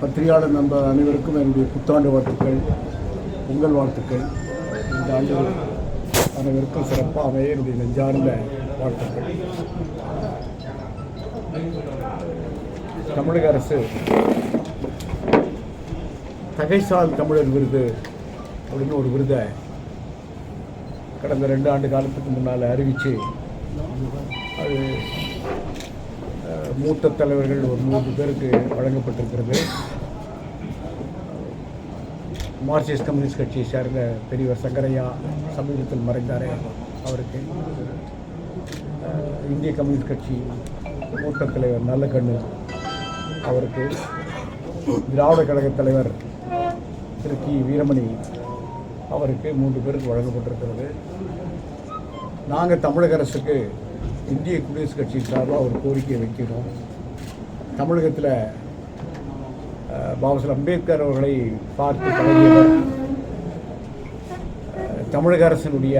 பத்திரிகையாளர் நண்பர் அனைவருக்கும் என்னுடைய புத்தாண்டு வாழ்த்துக்கள் உங்கள் வாழ்த்துக்கள். இந்த ஆண்டு அனைவருக்கும் சிறப்பாக அமைய என்னுடைய நெஞ்சார்ந்த வாழ்த்துக்கள். தமிழக அரசு தகைசால் தமிழர் விருது அப்படின்னு ஒரு விருதை கடந்த ரெண்டு ஆண்டு காலத்துக்கு முன்னால் அறிவித்து அது மூத்த தலைவர்கள் ஒரு மூன்று பேருக்கு வழங்கப்பட்டிருக்கிறது. மார்க்சிஸ்ட் கம்யூனிஸ்ட் கட்சியை சேர்ந்த பெரியவர் சங்கரையா சமீபத்தில் மறைந்தாரே அவருக்கு. இந்திய கம்யூனிஸ்ட் கட்சி மூத்த தலைவர் நல்லக்கண்ணு அவருக்கு. திராவிட கழக தலைவர் திரு கி. வீரமணி அவருக்கு மூன்று பேருக்கு வழங்கப்பட்டிருக்கிறது. நாங்கள் தமிழக அரசுக்கு இந்திய குடியரசுக் கட்சி சார்பாக ஒரு கோரிக்கையை வைக்கிறோம். தமிழகத்தில் பாபாசர் அம்பேத்கர் அவர்களை பார்த்து பழகியவர் தமிழக அரசினுடைய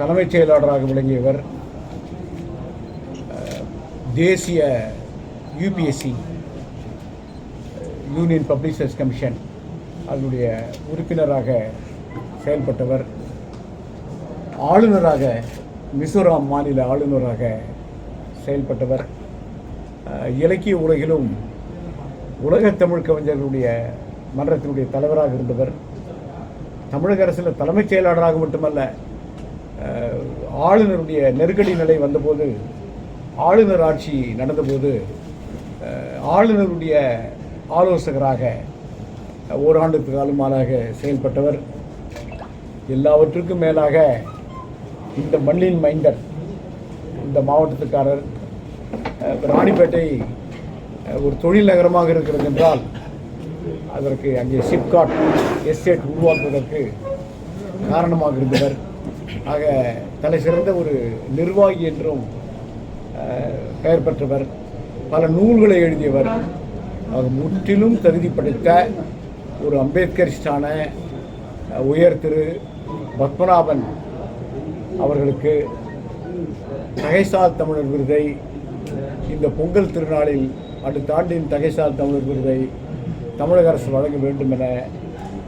தலைமைச் செயலாளராக விளங்கியவர் தேசிய UPSC union public service commission அதனுடைய உறுப்பினராக செயல்பட்டவர். ஆளுநராக மிசோராம் மாநில ஆளுநராக செயல்பட்டவர். இலக்கிய உலகிலும் உலகத் தமிழ் கவிஞர்களுடைய மன்றத்தினுடைய தலைவராக இருந்தவர். தமிழக அரசில் தலைமைச் செயலாளராக மட்டுமல்ல ஆளுநருடைய நெருக்கடி நிலை வந்தபோது ஆளுநர் ஆட்சி நடந்தபோது ஆளுநருடைய ஆலோசகராக ஓராண்டு காலமானாக செயல்பட்டவர். எல்லாவற்றுக்கும் மேலாக இந்த மண்ணின் மைந்தர் இந்த மாவட்டத்துக்காரர் ராணிப்பேட்டை ஒரு தொழில் நகரமாக இருக்கிறது என்றால் அதற்கு அங்கே சிப்காட் எஸ்டேட் உருவாக்குவதற்கு காரணமாக இருந்தவர். ஆக தலை சிறந்த ஒரு நிர்வாகி என்றும் பெயர் பெற்றவர். பல நூல்களை எழுதியவர். ஆக முற்றிலும் தகுதி படைத்த ஒரு அம்பேத்கரிஸ்டான உயர் திரு பத்மநாபன் அவர்களுக்கு நகைசால் தமிழர் விருதை இந்த பொங்கல் திருநாளில் அடுத்த ஆண்டின் தகைசால் தமிழர் விருதை தமிழக அரசு வழங்க வேண்டும் என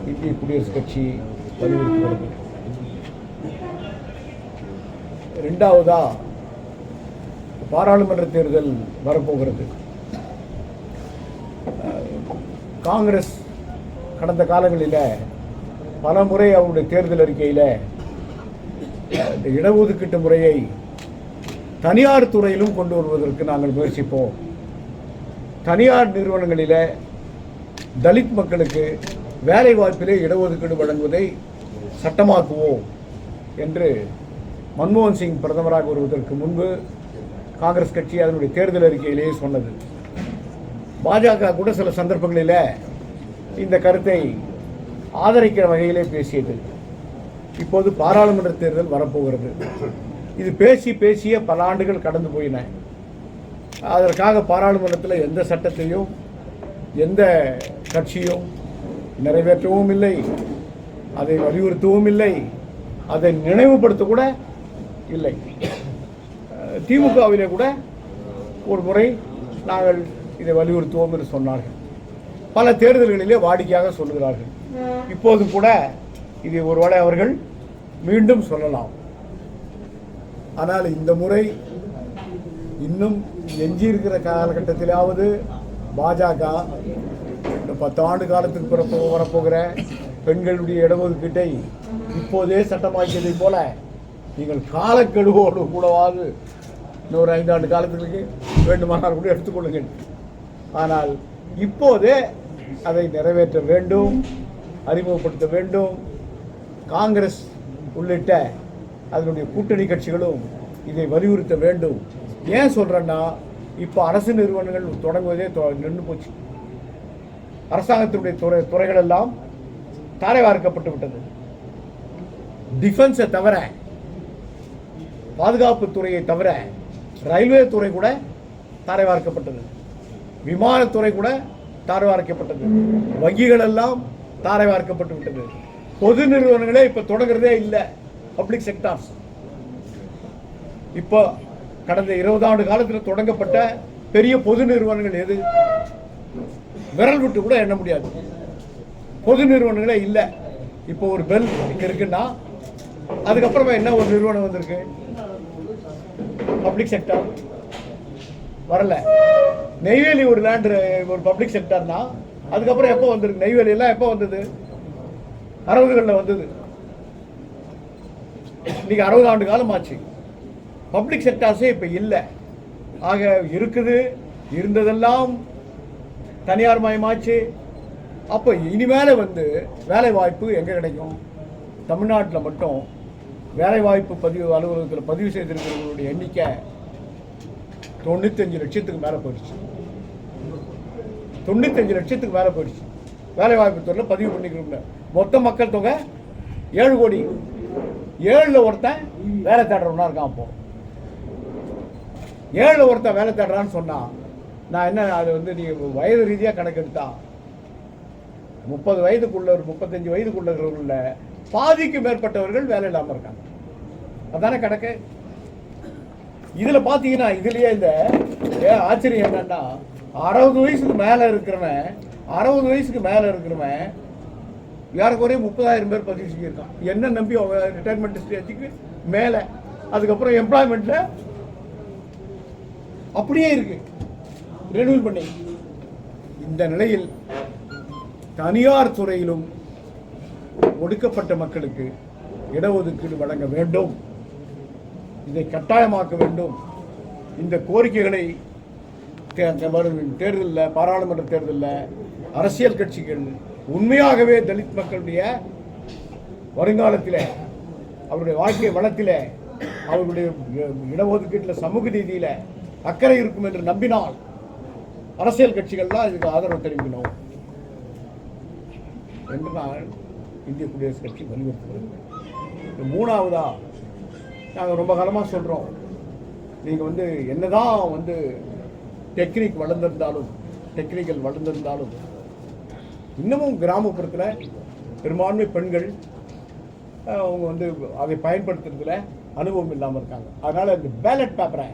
இந்திய குடியரசுக் கட்சி வலியுறுத்துகிறது ரெண்டாவதா பாராளுமன்ற தேர்தல் வரப்போகிறது. காங்கிரஸ் கடந்த காலங்களில் பல முறை அவருடைய தேர்தல் அறிக்கையில் இந்த இடஒதுக்கீட்டு முறையை தனியார் துறையிலும் கொண்டு வருவதற்கு நாங்கள் முயற்சிப்போம். தனியார் நிறுவனங்களில் தலித் மக்களுக்கு வேலை வாய்ப்பிலே இடஒதுக்கீடு வழங்குவதை சட்டமாக்குவோம் என்று மன்மோகன் சிங் பிரதமராக வருவதற்கு முன்பு காங்கிரஸ் கட்சி அதனுடைய தேர்தல் அறிக்கையிலேயே சொன்னது. பாஜக கூட சில சந்தர்ப்பங்களில் இந்த கருத்தை ஆதரிக்கிற வகையிலே பேசியது. இப்போது பாராளுமன்ற தேர்தல் வரப்போகிறது. இது பேசி பேசிய பல ஆண்டுகள் கடந்து போயின. அதற்காக பாராளுமன்றத்தில் எந்த சட்டத்தையும் எந்த கட்சியும் நிறைவேற்றவும் இல்லை. அதை வலியுறுத்தவும் இல்லை. அதை நினைவுபடுத்த கூட இல்லை. திமுகவிலே கூட ஒரு முறை நாங்கள் இதை வலியுறுத்துவோம் என்று சொன்னார்கள். பல தேர்தல்களிலே வாடிக்கையாக சொல்லுகிறார்கள். இப்போதும் கூட இதை ஒருவேளை அவர்கள் மீண்டும் சொல்லலாம். ஆனால் இந்த முறை இன்னும் எஞ்சியிருக்கிற காலகட்டத்திலாவது பாஜக இந்த பத்தாண்டு காலத்துக்கு பிறப்பு வரப்போகிற பெண்களுடைய இடஒதுக்கீட்டை இப்போதே சட்டமாக்கியதைப் போல நீங்கள் காலக்கெடுவோடு கூடவாது. இன்னொரு ஐந்தாண்டு காலத்துக்கு வேண்டுமானால் கூட எடுத்துக்கொள்ளுங்கள். ஆனால் இப்போதே அதை நிறைவேற்ற வேண்டும் அறிமுகப்படுத்த வேண்டும். காங்கிரஸ் உள்ளிட்ட அதனுடைய கூட்டணி கட்சிகளும் இதை வலியுறுத்த வேண்டும். ஏன் சொல்கிறேன்னா இப்போ அரசு நிறுவனங்கள் தொடங்குவதே தொ- நின்று போச்சு. அரசாங்கத்தினுடைய துறை துறைகள் எல்லாம் தாரை வார்க்கப்பட்டு விட்டது. டிஃபென்ஸை தவிர பாதுகாப்பு துறையை தவிர ரயில்வே துறை கூட தாரை வார்க்கப்பட்டது விமானத்துறை கூட தாரை வார்க்கப்பட்டது வங்கிகள் எல்லாம் தாரை வார்க்கப்பட்டு விட்டது. பொது நிறுவனங்களே இப்போ தொடங்குறதே இல்லை. பப்ளிக் செக்டார்ஸ் இப்போ கடந்த இருபது ஆண்டு காலத்தில் தொடங்கப்பட்ட பெரிய பொது நிறுவனங்கள் எது? விரல் விட்டு கூட எண்ண முடியாது. பொது நிறுவனங்களே இல்லை. இப்போ ஒரு பெல் இங்கே இருக்குன்னா அதுக்கப்புறமா என்ன ஒரு நிறுவனம் வந்திருக்கு? பப்ளிக் செக்டார் வரல. நெய்வேலி ஒரு லேண்ட் ஒரு பப்ளிக் செக்டார்னா அதுக்கப்புறம் எப்போ வந்திருக்கு? நெய்வேலி எல்லாம் எப்போ வந்தது? அறுபதுகளில் வந்தது. இன்னைக்கு அறுபது ஆண்டு காலம் ஆச்சு பப்ளிக் செக்டார்ஸே இப்போ இல்லை. ஆக இருக்குது இருந்ததெல்லாம் தனியார் மயமாச்சு அப்போ இனிமேல் வந்து வேலை வாய்ப்பு எங்கே கிடைக்கும்? தமிழ்நாட்டில் மட்டும் வேலை வாய்ப்பு பதிவு அலுவலகத்தில் பதிவு செய்திருக்கிறவங்களுடைய எண்ணிக்கை தொண்ணூத்தஞ்சு லட்சத்துக்கு மேலே போயிடுச்சு. தொண்ணூத்தஞ்சு லட்சத்துக்கு மேலே போயிடுச்சு. வேலை வாய்ப்பு துறையில் பதிவு பண்ணிக்கிறோம்ல. மொத்த மக்கள் தொகை ஏழு கோடி. ஏழில் ஒருத்தன் வேலை தேடுறவனா இருக்கான் அப்போ. ஏழில் ஒருத்தன் வேலை தேடுறான்னு சொன்னான் நான் என்ன அது வந்து நீ வயது ரீதியாக கணக்கெடுத்தா? முப்பது வயதுக்குள்ள ஒரு முப்பத்தஞ்சு வயதுக்குள்ள பாதிக்கு மேற்பட்டவர்கள் வேலை இல்லாமல் இருக்காங்க. அதானே கணக்கு? இதில் பார்த்தீங்கன்னா இதுலயே இந்த ஆச்சரியம் என்னன்னா அறுபது வயசுக்கு மேலே இருக்கிறவன் அறுபது வயசுக்கு மேலே இருக்கிறவன் ஏறக்குறைய முப்பதாயிரம் பேர் பதிவு செஞ்சுருக்கான். என்ன நம்பி அவங்க ரிட்டையர்மெண்ட் ஸ்டேஜுக்கு மேலே. அதுக்கப்புறம் எம்ப்ளாய்மெண்ட்டில் அப்படியே இருக்கு. ரெனியூல் பண்ணி. இந்த நிலையில் தனியார் துறையிலும் ஒடுக்கப்பட்ட மக்களுக்கு இடஒதுக்கீடு வழங்க வேண்டும். இதை கட்டாயமாக்க வேண்டும். இந்த கோரிக்கைகளை தேர்தலில் பாராளுமன்ற தேர்தலில் அரசியல் கட்சிகள் உண்மையாகவே தலித் மக்களுடைய வருங்காலத்தில் அவருடைய வாழ்க்கை வளத்தில் அவர்களுடைய இடஒதுக்கீட்டில் சமூக நீதியில் அக்கறை இருக்கும் என்று நம்பினால் அரசியல் கட்சிகள்லாம் இதுக்கு ஆதரவு தெரிவிக்கணும் என்று நான் இந்திய குடியரசுக் கட்சி வலியுறுத்துகிறது. இது மூணாவதா நாங்கள் ரொம்ப காலமாக சொல்கிறோம் நீங்கள் வந்து என்னதான் வந்து டெக்னிக் வளர்ந்திருந்தாலும் டெக்னிக்கல் வளர்ந்திருந்தாலும் இன்னமும் கிராமப்புறத்தில் பெரும்பான்மை பெண்கள் அவங்க வந்து அதை பயன்படுத்துறதுல அனுபவம் இல்லாமல் இருக்காங்க. அதனால் இந்த பேலட் பேப்பரை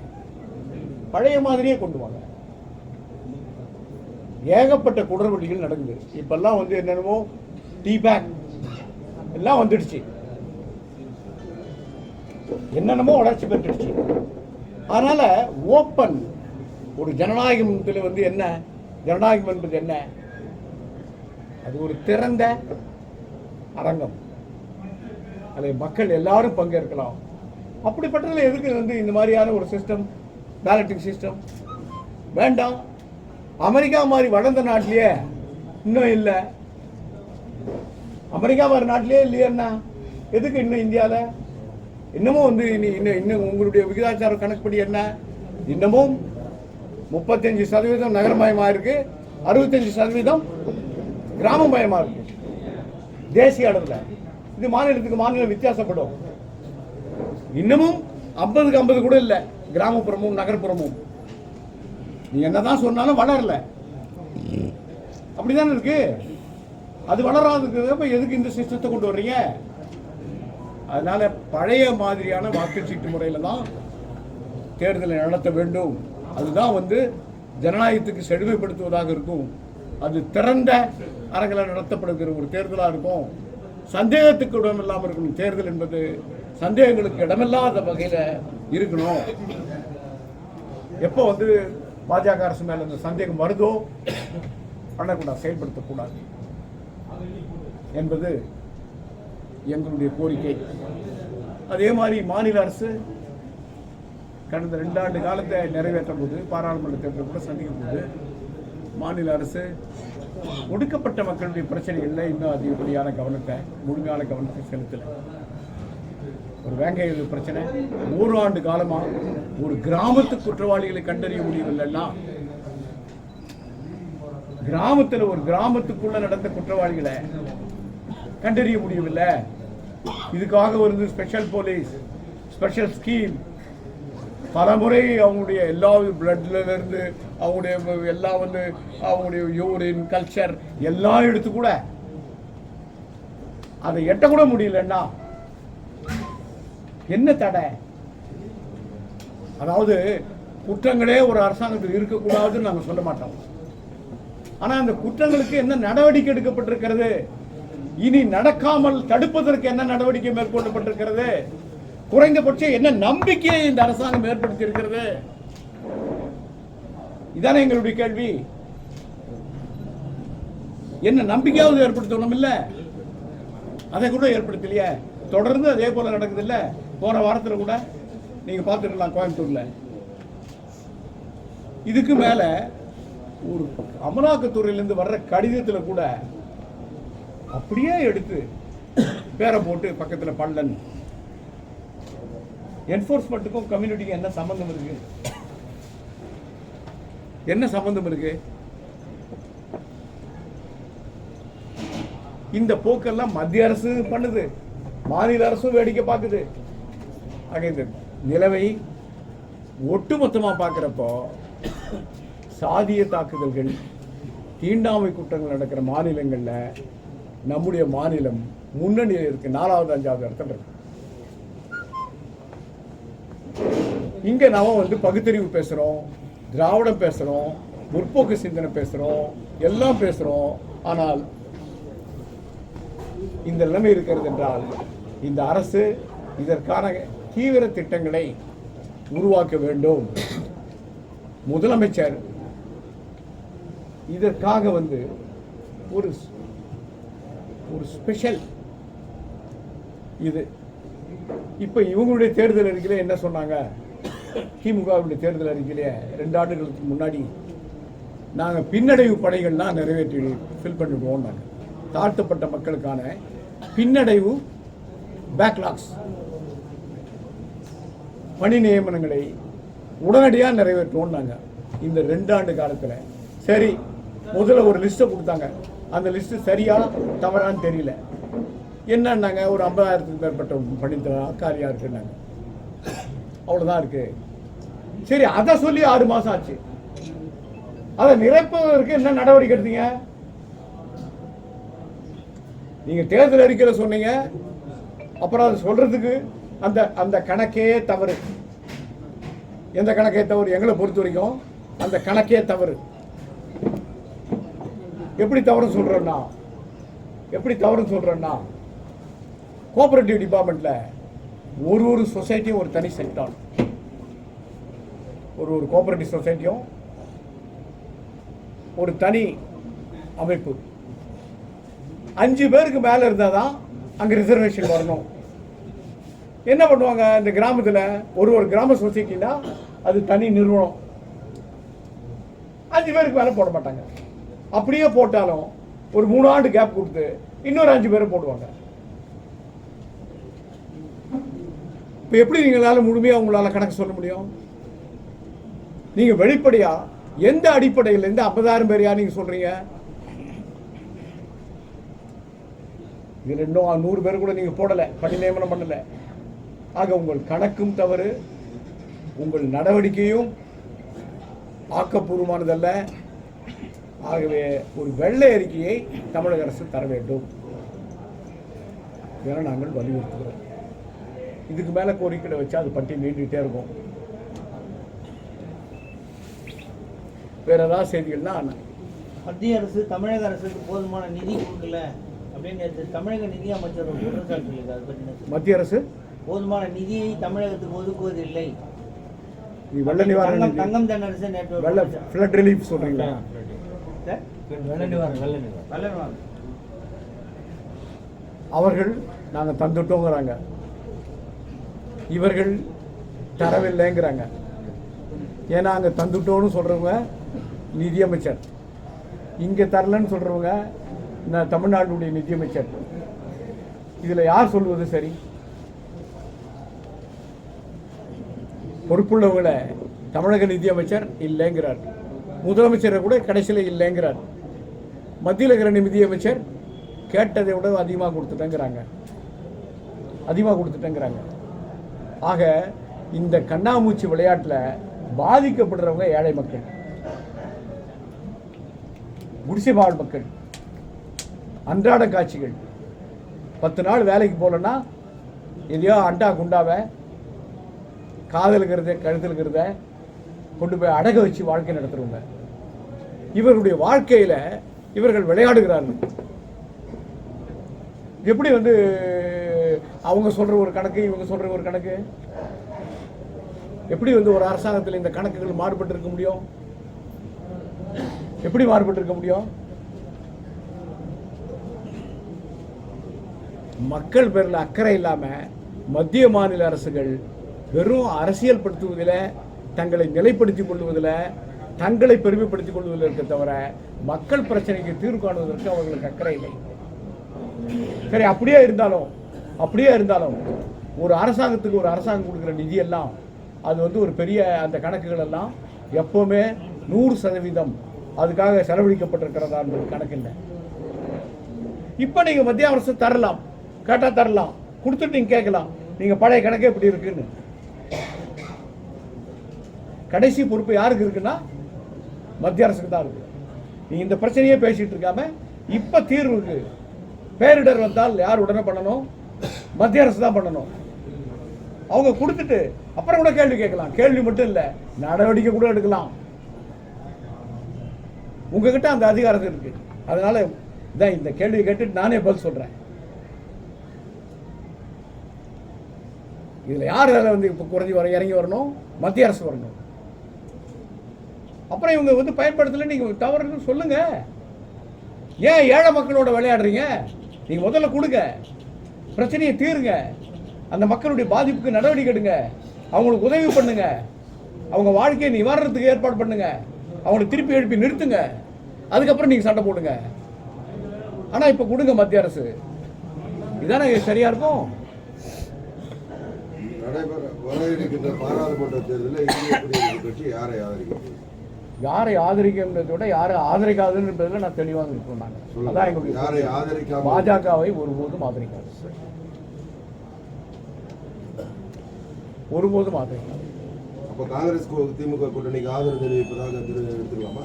பழைய மாதிரியே கொண்டு வாங்க. ஏகப்பட்ட குடர்வழிகள் நடக்குது. இப்பெல்லாம் வந்து என்னென்னமோ டீ பேக் எல்லாம் வந்துடுச்சு. என்னென்னமோ வளர்ச்சி பெற்றுடுச்சு. அதனால் ஓப்பன் ஒரு ஜனநாயகத்தில் வந்து என்ன? ஜனநாயகம் என்பது என்ன? அது ஒரு திறந்த அரங்கம். அதில் மக்கள் எல்லாரும் பங்கேற்கலாம். அப்படிப்பட்டதில் எதுக்கு வந்து இந்த மாதிரியான ஒரு சிஸ்டம் பேலட்டிங் சிஸ்டம் வேண்டாம். அமெரிக்கா மாதிரி வளர்ந்த நாட்டிலேயே இன்னும் இல்லை. அமெரிக்கா மாதிரி நாட்டிலேயே இல்லையேண்ணா எதுக்கு இன்னும் இந்தியாவில் இன்னமும் வந்து இனி- இன்னும் இன்னும் உங்களுடைய விகிதாச்சார கணக்குப்படி என்ன? இன்னமும் முப்பத்தஞ்சு சதவீதம் நகரமயமாக இருக்குது அறுபத்தஞ்சு சதவீதம் கிராமமயமாக இருக்கும் தேசிய அளவில். இது மாநிலத்துக்கு மாநிலம் வித்தியாசப்படும். இன்னமும் ஐம்பதுக்கு ஐம்பது கூட இல்லை. கிராமப்புறமும் நகர்ப்புறமும். நீ என்னதான் சொன்னாலும் வளரல. அப்படிதானே இருக்கு? அது வளராதுக்கு அப்ப எதுக்கு இந்த சிஸ்டத்தை கொண்டு வர்றீங்க? அதனால பழைய மாதிரியான வாக்குச்சீட்டு முறையில தான் தேர்தலை நடத்த வேண்டும். அதுதான் வந்து ஜனநாயகத்துக்கு செழுமைப்படுத்துவதாக இருக்கும். அது திறந்த அரங்கில் நடத்தப்படுகிற ஒரு தேர்தலாக இருக்கும். சந்தேகத்துக்கு இடமில்லாமல் இருக்கணும் தேர்தல் என்பது சந்தேகங்களுக்கு இடமில்லாத வகையில் இருக்கணும். எப்போ வந்து பாஜக அரசு மேலே இந்த சந்தேகம் வருதோ பண்ணக்கூடாது செயல்படுத்தக்கூடாது என்பது எங்களுடைய கோரிக்கை. அதே மாதிரி மாநில அரசு கடந்த ரெண்டாண்டு காலத்தை நிறைவேற்றும் போது பாராளுமன்ற தேர்தல் கூட சந்திக்கும் போது மாநில அரசு ஒடுக்கப்பட்ட மக்களுடைய பிரச்சனைகளில் இன்னும் அதிகப்படியான கவனத்தை முழுமையான கவனத்தை செலுத்தலை. ஒரு வேங்கையில் பிரச்சனை. நூறு ஆண்டு ஒரு கிராமத்து குற்றவாளிகளை கண்டறிய முடியவில்லைன்னா கிராமத்தில் ஒரு கிராமத்துக்குள்ள நடந்த குற்றவாளிகளை கண்டறிய முடியவில்லை. இதுக்காக ஒரு ஸ்பெஷல் போலீஸ் ஸ்பெஷல் ஸ்கீம் பலமுறை அவங்களுடைய எல்லா பிளட்ல இருந்து அவங்களுடைய எல்லாம் வந்து அவங்களுடைய யூரின் கல்ச்சர் எல்லாம் எடுத்து கூட அதை எட்ட கூட முடியலன்னா என்ன தடை? அதாவது குற்றங்களே ஒரு அரசாங்கத்தில் இருக்கக்கூடாதுன்னு நாங்கள் சொல்ல மாட்டோம். ஆனால் அந்த குற்றங்களுக்கு என்ன நடவடிக்கை எடுக்கப்பட்டிருக்கிறது? இனி நடக்காமல் தடுப்பதற்கு என்ன நடவடிக்கை மேற்கொள்ளப்பட்டிருக்கிறது? குறைந்தபட்சம் என்ன நம்பிக்கையை இந்த அரசாங்கம் ஏற்படுத்தி இருக்கிறது இதானே எங்களுடைய கேள்வி? என்ன நம்பிக்கையாவது ஏற்படுத்தணும் இல்ல? அதை கூட ஏற்படுத்தலையே. தொடர்ந்து அதே போல நடக்குது இல்ல? போன வாரத்துல கூட நீங்க பார்த்துருக்கலாம் கோயம்புத்தூர்ல. இதுக்கு மேல ஒரு அமலாக்கத்துறையிலிருந்து வர்ற கடிதத்துல கூட அப்படியே எடுத்து பேரை போட்டு பக்கத்துல பள்ளன். என்ஃபோர்ஸ்மெண்ட்டுக்கும் கம்யூனிட்டிக்கும் என்ன சம்பந்தம் இருக்கு? என்ன சம்பந்தம் இருக்கு? இந்த போக்கெல்லாம் மத்திய அரசு பண்ணுது. மாநில அரசும் வேடிக்கை பார்க்குது. ஆக இந்த நிலவை ஒட்டுமொத்தமா பார்க்குறப்போ சாதிய தாக்குதல்கள் தீண்டாமை குற்றங்கள் நடக்கிற மாநிலங்கள்ல நம்முடைய மாநிலம் முன்னணியில் இருக்கு. நாலாவது அஞ்சாவது இடத்துல இருக்கு. இங்கே நாம் வந்து பகுத்தறிவு பேசுகிறோம் திராவிடம் பேசுகிறோம் முற்போக்கு சிந்தனை பேசுகிறோம் எல்லாம் பேசுகிறோம் ஆனால் இந்த நிலைமை இருக்கிறது என்றால் இந்த அரசு இதற்கான தீவிர திட்டங்களை உருவாக்க வேண்டும். முதலமைச்சர் இதற்காக வந்து ஒரு ஒரு ஸ்பெஷல் இது. இப்போ இவங்களுடைய தேர்தல் அறிக்கையில என்ன சொன்னாங்க? திமுகவுடைய தேர்தல் அறிக்கையிலே ரெண்டு ஆண்டுகளுக்கு முன்னாடி நாங்கள் பின்னடைவு படைகள்லாம் நிறைவேற்றி ஃபில் பண்ணிவிடுவோம் நாங்கள் தாழ்த்தப்பட்ட மக்களுக்கான பின்னடைவு பேக்லாக்ஸ் பணி நியமனங்களை உடனடியாக நிறைவேற்றுவோம் நாங்கள் இந்த ரெண்டு ஆண்டு காலத்தில். சரி முதல்ல ஒரு லிஸ்ட்டை கொடுத்தாங்க. அந்த லிஸ்ட்டு சரியா தவறான்னு தெரியல. என்னன்னாங்க? ஒரு ஐம்பதாயிரத்துக்கு மேற்பட்ட பணித்தர காரியாக இருக்குன்னாங்க. அவ்வளோதான் இருக்கு. சரி அதை சொல்லி ஆறு மாதம் ஆச்சு. அதை நிரப்புவதற்கு என்ன நடவடிக்கை எடுத்தீங்க? நீங்க தேர்தல் அறிக்கையில சொன்னீங்க. அப்புறம் அது சொல்றதுக்கு அந்த அந்த கணக்கே தவறு. எந்த கணக்கே தவறு? எங்களை பொறுத்த வரைக்கும் அந்த கணக்கே தவறு. எப்படி தவறு சொல்றேன்னா எப்படி தவறு சொல்றேன்னா கோஆபரேட்டிவ் டிபார்ட்மெண்ட்ல ஒரு ஒரு சொசைட்டியும் ஒரு தனி செக்டார் ஒரு ஒரு கோஆபரேட்டிவ் சொசைட்டியும் ஒரு தனி அமைப்பு. அஞ்சு பேருக்கு மேலே இருந்தால் தான் அங்கே ரிசர்வேஷன் வரணும். என்ன பண்ணுவாங்க? இந்த கிராமத்தில் ஒரு ஒரு கிராம சொசைட்டினா அது தனி நிறுவனம். அஞ்சு பேருக்கு மேலே போட மாட்டாங்க. அப்படியே போட்டாலும் ஒரு மூணு ஆண்டு கேப் கொடுத்து இன்னொரு அஞ்சு பேரை போடுவாங்க. இப்போ எப்படி நீங்களால் முழுமையாக உங்களால் கணக்கு சொல்ல முடியும்? நீங்கள் வெளிப்படையாக எந்த அடிப்படையில் எந்த ஐம்பதாயிரம் பேர் யார் நீங்கள் சொல்கிறீங்க இதில் இன்னும் நூறு பேர் கூட நீங்கள் போடலை பணி நியமனம் பண்ணலை. ஆக உங்கள் கணக்கும் தவறு உங்கள் நடவடிக்கையும் ஆக்கப்பூர்வமானதல்ல. ஆகவே ஒரு வெள்ளை அறிக்கையை தமிழக அரசு தர வேண்டும். என நாங்கள் வலியுறுத்துகிறோம். இதுக்கு மேலே கோரிக்கை வச்சா அது பட்டி நீண்டுகிட்டே இருக்கும். வேற ஏதாவது செய்திகள்னா மத்திய அரசு தமிழக அரசுக்கு போதுமான நிதி கொடுக்கல அப்படின்னு தமிழக நிதி அமைச்சர் ஒரு குற்றச்சாட்டு சொல்லியிருக்காரு. அதை சொல்றீங்க? மத்திய அரசு? போதுமான நிதியை தமிழகத்துக்கு ஒதுக்குவது இல்லை இது வெள்ள நிவாரண தங்கம் தென்னரசு நேற்று வெள்ள. ஃப்ளட் ரிலீஃப் சொல்றீங்களா? சார்? வெள்ள நிவாரணம் வெள்ள நிவாரணம். வெள்ள நிவாரணம். அவர்கள் நாங்கள் தந்துட்டோங்கிறாங்க. இவர்கள் தரவில்லைங்கிறாங்க. ஏன்னா அங்கே தந்துட்டோன்னு சொல்கிறவங்க நிதியமைச்சர். இங்கே தரலன்னு சொல்கிறவங்க நான் தமிழ்நாட்டுடைய நிதியமைச்சர். இதில் யார் சொல்வது சரி? பொறுப்புள்ளவங்களை தமிழக நிதியமைச்சர் இல்லைங்கிறார். முதலமைச்சரை கூட கடைசியில் இல்லைங்கிறார். மத்தியில் இருக்கிற நிதியமைச்சர் கேட்டதை விட அதிகமாக கொடுத்துட்டேங்கிறாங்க. அதிகமாக கொடுத்துட்டேங்கிறாங்க. ஆக இந்த கண்ணாமூச்சி விளையாட்டில் பாதிக்கப்படுறவங்க ஏழை மக்கள். குடிசைவாழ் மக்கள் அன்றாட காட்சிகள். பத்து நாள் வேலைக்கு போகலன்னா எதையோ அண்டா குண்டாவை காதலுங்கிறது கழுத்தில் இருக்கிறத கொண்டு போய் அடக வச்சு வாழ்க்கை நடத்துறவங்க. இவர்களுடைய வாழ்க்கையில் இவர்கள் விளையாடுகிறார்கள். எப்படி வந்து அவங்க சொல்கிற ஒரு கணக்கு இவங்க சொல்கிற ஒரு கணக்கு? எப்படி வந்து ஒரு அரசாங்கத்தில் இந்த கணக்குகள் மாறுபட்டு இருக்க முடியும்? எப்படி மாறுபட்டிருக்க முடியும்? மக்கள் பேரில் அக்கறை இல்லாமல் மத்திய மாநில அரசுகள் வெறும் அரசியல் படுத்துவதில் தங்களை நிலைப்படுத்திக் கொள்வதில் தங்களை பெருமைப்படுத்திக் கொள்வதில் இருக்க தவிர மக்கள் பிரச்சனைக்கு தீர்வு காணுவதற்கு அவர்களுக்கு அக்கறை இல்லை. சரி அப்படியே இருந்தாலும் அப்படியே இருந்தாலும் ஒரு அரசாங்கத்துக்கு ஒரு அரசாங்கம் கொடுக்குற நிதியெல்லாம் அது வந்து ஒரு பெரிய அந்த கணக்குகள் எல்லாம் எப்போவுமே நூறு சதவீதம் அதுக்காக செலவழிக்கப்பட்டிருக்கிறதா என்பது கணக்கில்லை இப்போ நீங்கள் மத்திய அரசு தரலாம் கேட்டால் தரலாம் கொடுத்துட்டு நீங்கள் கேட்கலாம். நீங்கள் பழைய கணக்கே எப்படி இருக்குன்னு. கடைசி பொறுப்பு யாருக்கு இருக்குன்னா மத்திய அரசுக்கு தான் இருக்கு. நீங்கள் இந்த பிரச்சனையே பேசிகிட்டு இருக்காம இப்போ தீர்வுக்கு பேரிடர் வந்தால் யார் உடனே பண்ணணும்? மத்திய அரசு தான் பண்ணணும். அவங்க கொடுத்துட்டு அப்புறம் கூட கேள்வி கேட்கலாம். கேள்வி மட்டும் இல்லை. நடவடிக்கை கூட எடுக்கலாம். உங்ககிட்ட அந்த அதிகாரம் இருக்கு. அதனால இதான் இந்த கேள்வி கேட்டு நானே பதில் சொல்றேன். இதுல யார் அதில் வந்து இப்போ குறைஞ்சி வர இறங்கி வரணும்? மத்திய அரசு வரணும். அப்புறம் இவங்க வந்து பயன்படுத்தல நீங்க தவறுன்னு சொல்லுங்க. ஏன் ஏழை மக்களோட விளையாடுறீங்க? நீங்க முதல்ல கொடுங்க. பிரச்சனையை தீருங்க. அந்த மக்களுடைய பாதிப்புக்கு நடவடிக்கை எடுங்க. அவங்களுக்கு உதவி பண்ணுங்க. அவங்க வாழ்க்கையை நிவாரணத்துக்கு ஏற்பாடு பண்ணுங்க. அவங்களை திருப்பி எழுப்பி நிறுத்துங்க. அதுக்கப்புறம் நீங்க சண்டை போடுங்க. ஆனா இப்ப கொடுங்க மத்திய அரசு. இதானே சரியா இருக்கும்? நடைபெற வர இருக்கின்ற பாராளுமன்ற தேர்தலில் இந்திய குடியரசு கட்சி யாரை ஆதரிக்கிறது? யாரை ஆதரிக்கிறதை விட யாரை ஆதரிக்காதுன்னு என்பதில் நான் தெளிவாக இருக்கோம் நாங்கள். அதான் எங்களுடைய யாரை. ஆதரிக்காம பாஜகவை ஒருபோதும் ஆதரிக்காது. ஒருபோதும் ஆதரிக்காது. இப்போ காங்கிரஸ் திமுக கூட்டணிக்கு ஆதரவு தெரிவிப்பதாக எடுத்துக்கலாமா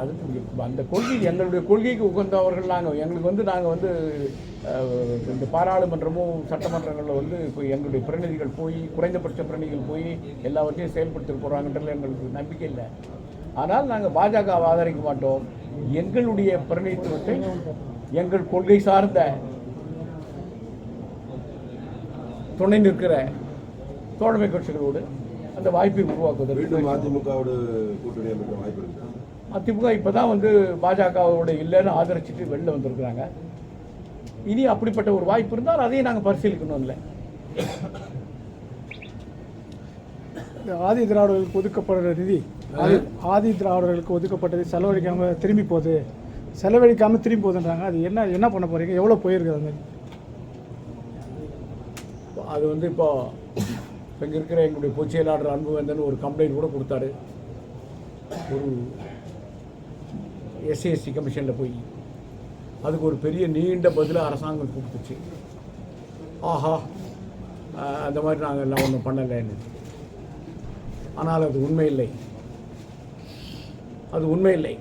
அது அந்த கொள்கை எங்களுடைய கொள்கைக்கு உகந்தவர்கள் நாங்கள் எங்களுக்கு வந்து நாங்கள் வந்து இந்த பாராளுமன்றமும் சட்டமன்றங்களில் வந்து இப்போ எங்களுடைய பிரதிநிதிகள் போய் குறைந்தபட்ச பிரதிநிதிகள் போய் எல்லாவற்றையும் செயல்படுத்திட்டு போகிறாங்கன்றதுல எங்களுக்கு நம்பிக்கை இல்லை. ஆனால் நாங்கள் பாஜக ஆதரிக்க மாட்டோம். எங்களுடைய பிரதிநிதித்துவத்தை எங்கள் கொள்கை சார்ந்த துணை நிற்கிற தோழமை கட்சிகளோடு அந்த வாய்ப்பை உருவாக்குவதற்கு மீண்டும் அதிமுகவோட கூட்டணி அமைக்க வாய்ப்பு இருக்கு. அதிமுக இப்போ தான் வந்து பாஜகவோட இல்லைன்னு ஆதரிச்சுட்டு வெளில வந்திருக்கிறாங்க. இனி அப்படிப்பட்ட ஒரு வாய்ப்பு இருந்தால் அதையும் நாங்கள் பரிசீலிக்கணும் இல்லை. இந்த ஆதி திராவிடர்களுக்கு ஒதுக்கப்படுற நிதி ஆதி திராவிடர்களுக்கு ஒதுக்கப்பட்டது செலவழிக்காம திரும்பி போகுது. செலவழிக்காம திரும்பி போகுதுன்றாங்க. அது என்ன என்ன பண்ண போறீங்க? எவ்வளோ போயிருக்கு அது? மாதிரி அது வந்து இப்போ இங்கே இருக்கிற எங்களுடைய பொதுச் செயலாளர் அன்புவேந்தன் ஒரு கம்ப்ளைண்ட் கூட கொடுத்தாரு. ஒரு எஸ்சிஎஸ்சி கமிஷனில் போய். அதுக்கு ஒரு பெரிய நீண்ட பதிலாக அரசாங்கம் கொடுத்துச்சு. ஆஹா அந்த மாதிரி நாங்கள் எல்லாம் ஒன்றும் பண்ணலைன்னு. ஆனால் அது உண்மை இல்லை அது உண்மை இல்லை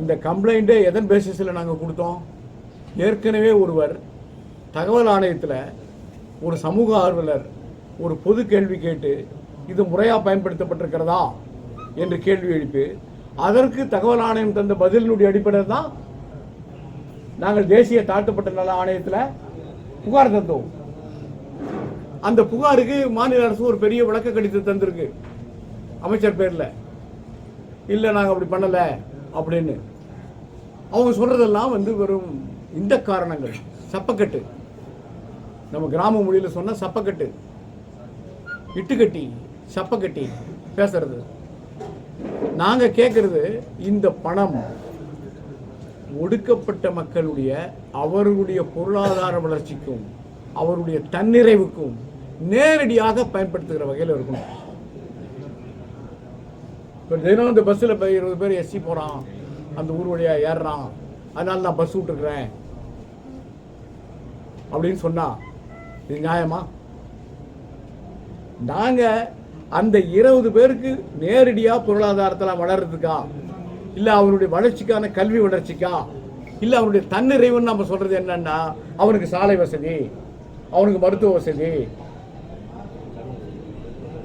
இந்த கம்ப்ளைண்ட்டே எதன் பேசிஸில் நாங்கள் கொடுத்தோம்? ஏற்கனவே ஒருவர் தகவல் ஆணையத்தில் ஒரு சமூக ஆர்வலர் ஒரு பொது கேள்வி கேட்டு இது முறையாக பயன்படுத்தப்பட்டிருக்கிறதா என்று கேள்வி எழுப்பி அதற்கு தகவல் ஆணையம் தந்த பதிலினுடைய அடிப்படையில் தான் நாங்கள் தேசிய தாழ்த்தப்பட்ட நல ஆணையத்தில் புகார் தந்தோம். அந்த புகாருக்கு மாநில அரசு ஒரு பெரிய விளக்க கடிதம் தந்திருக்கு. அமைச்சர் பேரில் இல்லை நாங்கள் அப்படி பண்ணலை அப்படின்னு. அவங்க சொல்கிறதெல்லாம் வந்து வெறும் இந்த காரணங்கள். சப்பக்கட்டு. நம்ம கிராம மொழியில் சொன்ன சப்பக்கட்டு. இட்டுக்கட்டி சப்பக்கட்டி பேசுறது. நாங்க கேட்கறது இந்த பணம் ஒடுக்கப்பட்ட மக்களுடைய அவர்களுடைய பொருளாதார வளர்ச்சிக்கும் அவருடைய தன்னிறைவுக்கும் நேரடியாக பயன்படுத்துகிற வகையில் இருக்கணும். இப்போ தினம் இந்த பஸ்ஸில் இப்போ இருபது பேர் எஸ்சி போகிறான் அந்த ஊர் வழியாக ஏறுறான். அதனால நான் பஸ் விட்டுருக்குறேன். அப்படின்னு சொன்னால் இது நியாயமா? நாங்கள் அந்த இருபது பேருக்கு நேரடியாக பொருளாதாரத்தில் வளர்றதுக்கா? இல்லை அவருடைய வளர்ச்சிக்கான கல்வி வளர்ச்சிக்கா? இல்லை அவருடைய தன்னிறைவுன்னு நம்ம சொல்கிறது என்னன்னா அவனுக்கு சாலை வசதி அவனுக்கு மருத்துவ வசதி.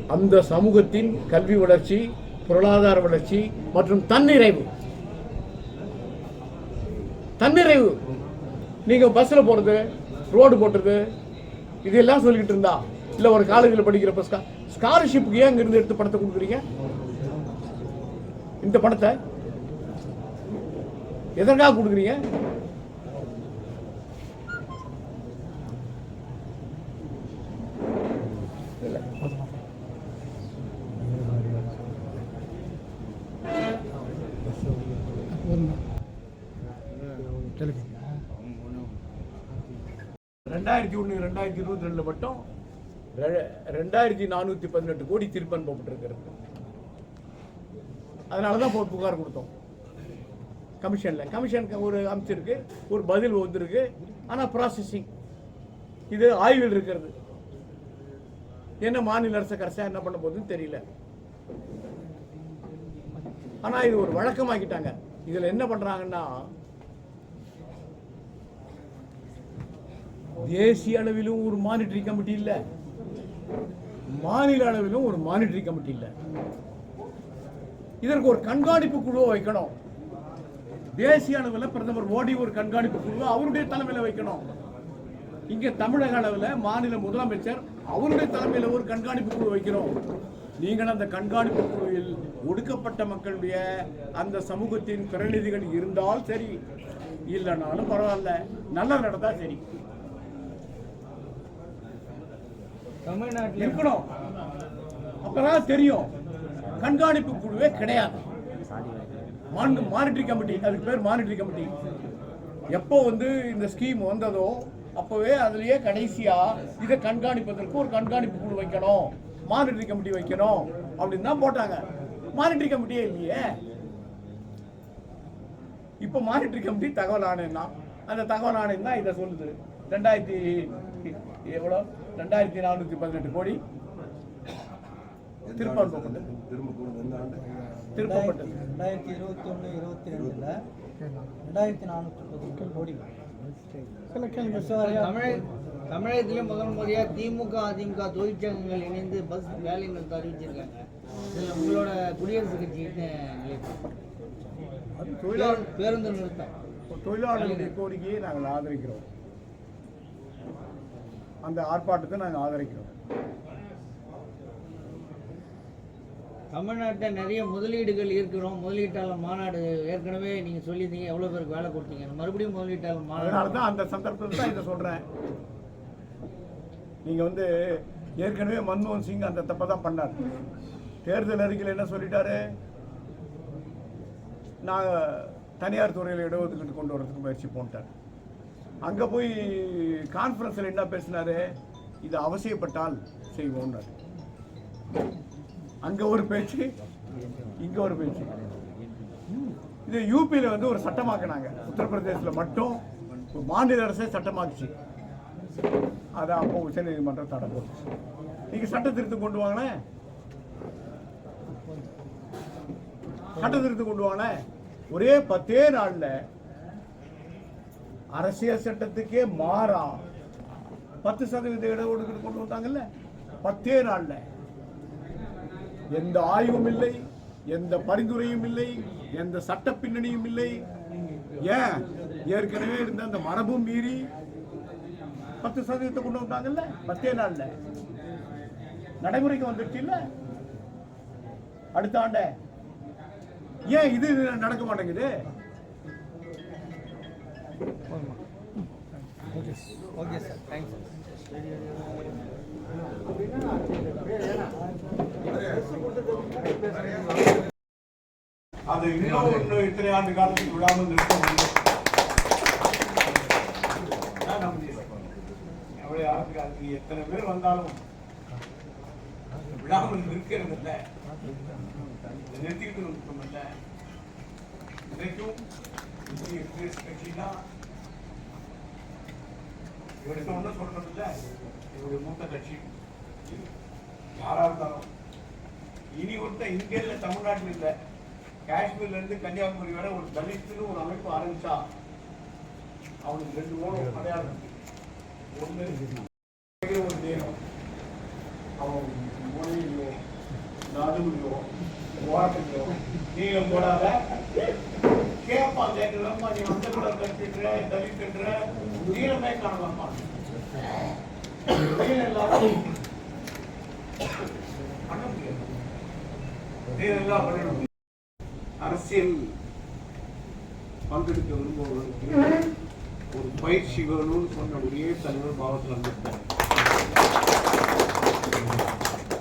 அந்த சமூகத்தின் கல்வி வளர்ச்சி பொருளாதார வளர்ச்சி மற்றும் தன்னிறைவு. தன்னிறைவு. நீங்கள் பஸ்ஸில் போறது ரோடு போட்டுறது இதெல்லாம் சொல்லிக்கிட்டு இருந்தா. இல்லை ஒரு காலேஜில் படிக்கிறப்ப ஸ்கா ஸ்காலர்ஷிப்புக்கு ஏன் இங்கிருந்து எடுத்து பணத்தை கொடுக்குறீங்க? இந்த பணத்தை எதற்காக கொடுக்குறீங்க? ரெண்டாயிரத்தி ஒன்று ரெண்டாயிரத்தி இருபத்தி ரெண்டுல மட்டும் ரெண்டாயிரத்தி நானூற்றி பதினெட்டு கோடி திருப்பி அனுப்பப்பட்டிருக்கிறது அதனால தான் போய் புகார் கொடுத்தோம். கமிஷனில். கமிஷனுக்கு ஒரு அமைச்சிருக்கு ஒரு பதில் வந்திருக்கு. ஆனால் ப்ராசஸிங் இது ஆய்வில் இருக்கிறது. என்ன மாநில அரசு கடைசியாக என்ன பண்ண போகுதுன்னு தெரியல. ஆனால் இது ஒரு வழக்கமாக்கிட்டாங்க. இதில் என்ன பண்ணுறாங்கன்னா தேசிய அளவிலும் ஒரு மானிட்டரி கமிட்டி இல்லை. மாநில அளவிலும் ஒரு மானிட்டரி கமிட்டி இல்லை. இதற்கு ஒரு கண்காணிப்பு குழுவை வைக்கணும். தேசிய அளவில் பிரதமர் மோடி ஒரு கண்காணிப்பு குழு அவருடைய தலைமையில வைக்கணும். இங்கே தமிழக அளவில் மாநில முதலமைச்சர் அவருடைய தலைமையில ஒரு கண்காணிப்பு குழு வைக்கிறோம். நீங்கள் அந்த கண்காணிப்பு குழுவில் ஒடுக்கப்பட்ட மக்களுடைய அந்த சமூகத்தின் பிரதிநிதிகள் இருந்தால் சரி இல்லைனாலும் பரவாயில்ல. நல்லது நடந்தால் சரி. தமிழ்நாட்டில் இருக்கணும். அப்பதான் தெரியும். கண்காணிப்பு குழுவே கிடையாது. மானிட்டரி கமிட்டி அதுக்கு பேர் மானிட்டரி கமிட்டி. எப்போ வந்து இந்த ஸ்கீம் வந்ததோ அப்போவே அதுலேயே கடைசியாக இதை கண்காணிப்பதற்கு ஒரு கண்காணிப்பு குழு வைக்கணும். மானிட்டரி கமிட்டி வைக்கணும் அப்படின்னு தான் போட்டாங்க. மானிட்டரி கமிட்டியே இல்லையே. இப்போ மானிட்டரி கமிட்டி தகவல் ஆணையம் தான். அந்த தகவல் ஆணையம் தான் இதை சொல்லுது. ரெண்டாயிரத்தி எவ்வளோ? ரெண்டாயிரத்தி நானூற்றி பதினெட்டு கோடி. ஆண்டு திருப்பப்பட்டது ரெண்டாயிரத்தி இருபத்தி ஒன்று இருபத்தி ரெண்டுல ரெண்டாயிரத்தி நானூற்றி பதினெட்டு கோடி. தமிழக தமிழகத்திலே முதல் திமுக அதிமுக தொழிற்சங்கங்கள் இணைந்து பஸ் வேலை நிறுத்தம் அறிவிச்சிருக்காங்க. இதுல உங்களோட குடியரசுக் கட்சியின் நிலைப்பாடு அது தொழிலாளர் பேருந்து- பேருந்து நிறுத்தம். தொழிலாளர்களுடைய கோரிக்கையை நாங்கள் ஆதரிக்கிறோம். அந்த ஆர்ப்பாட்டத்தை நாங்கள் ஆதரிக்கிறோம். தமிழ்நாட்டில் நிறைய முதலீடுகள் இருக்கிறோம். முதலீட்டாளர் மாநாடு ஏற்கனவே நீங்க சொல்லியிருந்தீங்க. எவ்வளவு பேருக்கு வேலை கொடுத்தீங்க. மறுபடியும் முதலீட்டாளர் மாநாடு. தான் அந்த சந்தர்ப்பத்தில் தான் இதை சொல்கிறேன் நீங்கள் வந்து ஏற்கனவே மன்மோகன் சிங் அந்த தப்பை தான் பண்ணார். தேர்தல் அறிக்கையில் என்ன சொல்லிட்டாரு? நான் தனியார் துறையில் இடஒதுக்கீடு கொண்டு வரதுக்கு முயற்சி போட்டார். அங்கே போய் கான்ஃபரன்ஸில் என்ன பேசினாரு? இது அவசியப்பட்டால் செய்வோம்னாரு அங்கே ஒரு பேச்சு இங்கே ஒரு பேச்சு. இது யூபியில் வந்து ஒரு சட்டமாக்குனாங்க. உத்தரப்பிரதேசத்தில் மட்டும் மாநில அரசே சட்டமாக்குச்சு. அதை அப்போ உச்சநீதிமன்றம் தடை போச்சு நீங்க சட்ட திருத்தம் கொண்டு வாங்களேன் சட்ட திருத்தம் கொண்டு வாங்களேன் ஒரே பத்தே நாள்ல அரசியல் சட்டத்துக்கே மாறா. பத்து சதவீத இடஒதுக்கீடு கொண்டு வந்தாங்கல்ல? பத்தே நாள்ல. எந்த ஆய்வும் இல்லை எந்த பரிந்துரையும் இல்லை எந்த சட்ட பின்னணியும் இல்லை. ஏன்? ஏற்கனவே இருந்த அந்த மரபும் மீறி பத்து சதவீதத்தை கொண்டு வந்தாங்கல்ல? பத்தே நாள்ல. நடைமுறைக்கு வந்துருச்சு இல்ல? அடுத்த ஆண்ட. ஏன் இது நடக்க மாட்டேங்குது? ஓகே சார் தேங்க்ஸ் அது இன்னும் இன்னும் இத்தனை ஆண்டு காலத்துக்கு விடாமல் நிறுத்த முடியும். அதான் எவ்வளவு ஆண்டு காலத்துக்கு எத்தனை பேர் வந்தாலும் விடாமல் நிற்கிறது இல்லை நிறுத்திக்கிட்டு நிற்கும் இல்லை இன்றைக்கும் இவருக்கு ஒன்றும் சொல்லணும் இல்ல இவருடைய மூத்த கட்சி யாரா இருந்தாலும் இனி ஒருத்தன் இங்க இல்ல தமிழ்நாட்டில் இல்ல காஷ்மீர்ல இருந்து கன்னியாகுமரி வரை ஒரு தலித்துன்னு ஒரு அமைப்பு ஆரம்பிச்சா அவனுக்கு ரெண்டு மூணு அடையாளம் ஒன்று ஒரு தேனம் அவன் மொழியிலோ நடுவிலோ ஓரத்திலோ நீளம் போடாத கேட்பான் கேட்கலாமா நீ அந்த கூட கட்டிடுற தலித்துன்ற நீளமே காணலாமா நீளம் இல்லாத பண்ண முடியாது. நீளம் இல்லாம பண்ணிட அரசியல் பங்கெடுக்க விரும்புவதற்கு ஒரு பயிற்சி வேணும்னு சொன்ன ஒரே தலைவர் பாவத்தில் அம்பேத்கர்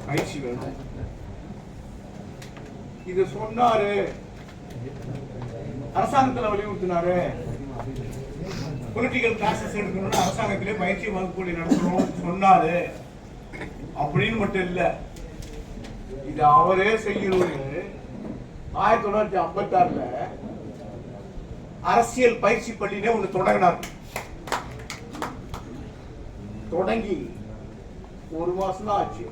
பயிற்சி வேணும். இத சொன்னாரு. அரசாங்கத்தில் வலியுறுத்தினாரு. பொலிட்டிக்கல் கிளாஸஸ் எடுக்கணும்னு அரசாங்கத்திலே பயிற்சி வகுப்புகளை நடத்தணும் சொன்னாரு. அப்படின்னு மட்டும் இல்லை. இது அவரே செய்யணும்னு ஆயிரத்தி தொள்ளாயிரத்தி ஐம்பத்தி ஆறுல அரசியல் பயிற்சி பள்ளினே ஒன்று தொடங்கினார். தொடங்கி ஒரு மாசம் தான் ஆச்சு.